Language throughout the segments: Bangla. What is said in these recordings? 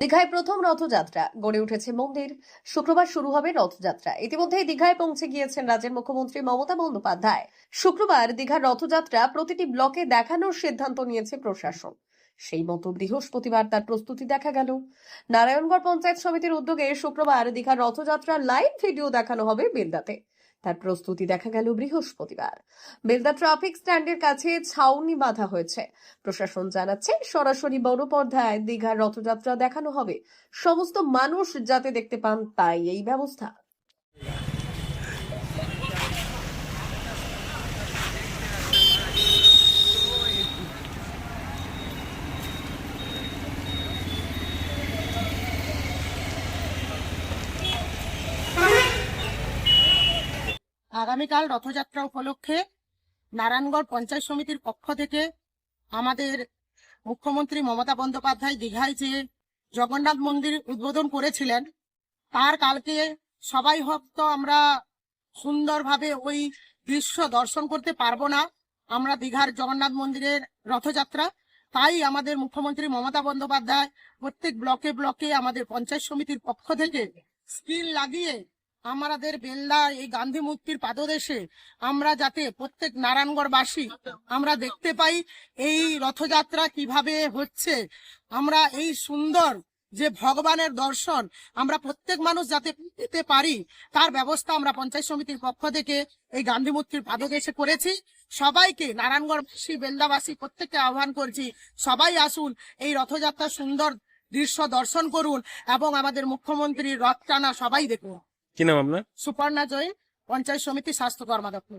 দীঘায় প্রথম রথযাত্রা গড়ে উঠেছে মন্দির। শুক্রবার শুরু হবে রথযাত্রা। ইতিমধ্যেই দীঘায় পৌঁছে গিয়েছেন রাজ্যের মুখ্যমন্ত্রী মমতা বন্দ্যোপাধ্যায়। শুক্রবার দীঘার রথযাত্রা প্রতিটি ব্লকে দেখানোর সিদ্ধান্ত নিয়েছে প্রশাসন। সেই মতো বৃহস্পতিবার তার প্রস্তুতি দেখা গেল। নারায়ণগড় পঞ্চায়েত সমিতির উদ্যোগে শুক্রবার দীঘার রথযাত্রার লাইভ ভিডিও দেখানো হবে বেলদাতে। তার প্রস্তুতি দেখা গেল বৃহস্পতিবার। বেলদা ট্রাফিক স্ট্যান্ডের কাছে ছাউনি বাঁধা হয়েছে। প্রশাসন জানাচ্ছে সরাসরি বনপর্দায় দীঘার রথযাত্রা দেখানো হবে। সমস্ত মানুষ যাতে দেখতে পান তাই এই ব্যবস্থা। আগামীকাল রথযাত্রা উপলক্ষে নারায়ণগড় পঞ্চায়েত সমিতির পক্ষ থেকে আমাদের মুখ্যমন্ত্রী মমতা বন্দ্যোপাধ্যায় দীঘায় যে জগন্নাথ মন্দির উদ্বোধন করেছিলেন, তার কালকে সবাই হয়তো আমরা সুন্দরভাবে ওই দৃশ্য দর্শন করতে পারব না। আমরা দীঘার জগন্নাথ মন্দিরের রথযাত্রা, তাই আমাদের মুখ্যমন্ত্রী মমতা বন্দ্যোপাধ্যায় প্রত্যেক ব্লকে ব্লকে আমাদের পঞ্চায়েত সমিতির পক্ষ থেকে স্কিল লাগিয়ে আমাদের বেল্লা, এই গান্ধী মূর্তির পাদদেশে আমরা যাতে প্রত্যেক নারায়ণগড়বাসী আমরা দেখতে পাই এই রথযাত্রা কীভাবে হচ্ছে। আমরা এই সুন্দর যে ভগবানের দর্শন আমরা প্রত্যেক মানুষ যাতে পেতে পারি, তার ব্যবস্থা আমরা পঞ্চায়েত সমিতির পক্ষ থেকে এই গান্ধী মূর্তির পাদদেশে করেছি। সবাইকে নারায়ণগড়বাসী বেলদাবাসী প্রত্যেককে আহ্বান করছি, সবাই আসুন এই রথযাত্রা সুন্দর দৃশ্য দর্শন করুন এবং আমাদের মুখ্যমন্ত্রীর রথ টানা সবাই দেখুন। কি নাম আপনার? সুপর্ণা জৈন পঞ্চায়েত সমিতি স্বাস্থ্য কর্মাধ্যক্ষ।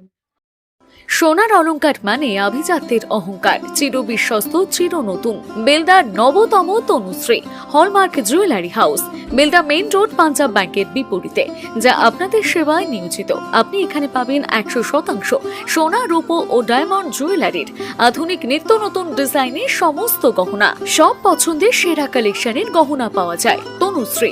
সোনার অলংকার মানে আভিজাত্যের অহংকার চির বিশ্বস্ত চির নতুন। বেলদার নবতম Tanushree hallmark jewellery house Belda main road Punjab ব্যাংকের বিপরীতে যা আপনাদের সেবায় নিয়োজিত। আপনি এখানে পাবেন একশো শতাংশ সোনা রূপো ও ডায়মন্ড জুয়েলারির। আধুনিক নিত্য নতুন ডিজাইনের সমস্ত গহনা। সব পছন্দের সেরা কালেকশনের গহনা পাওয়া যায় Tanushree.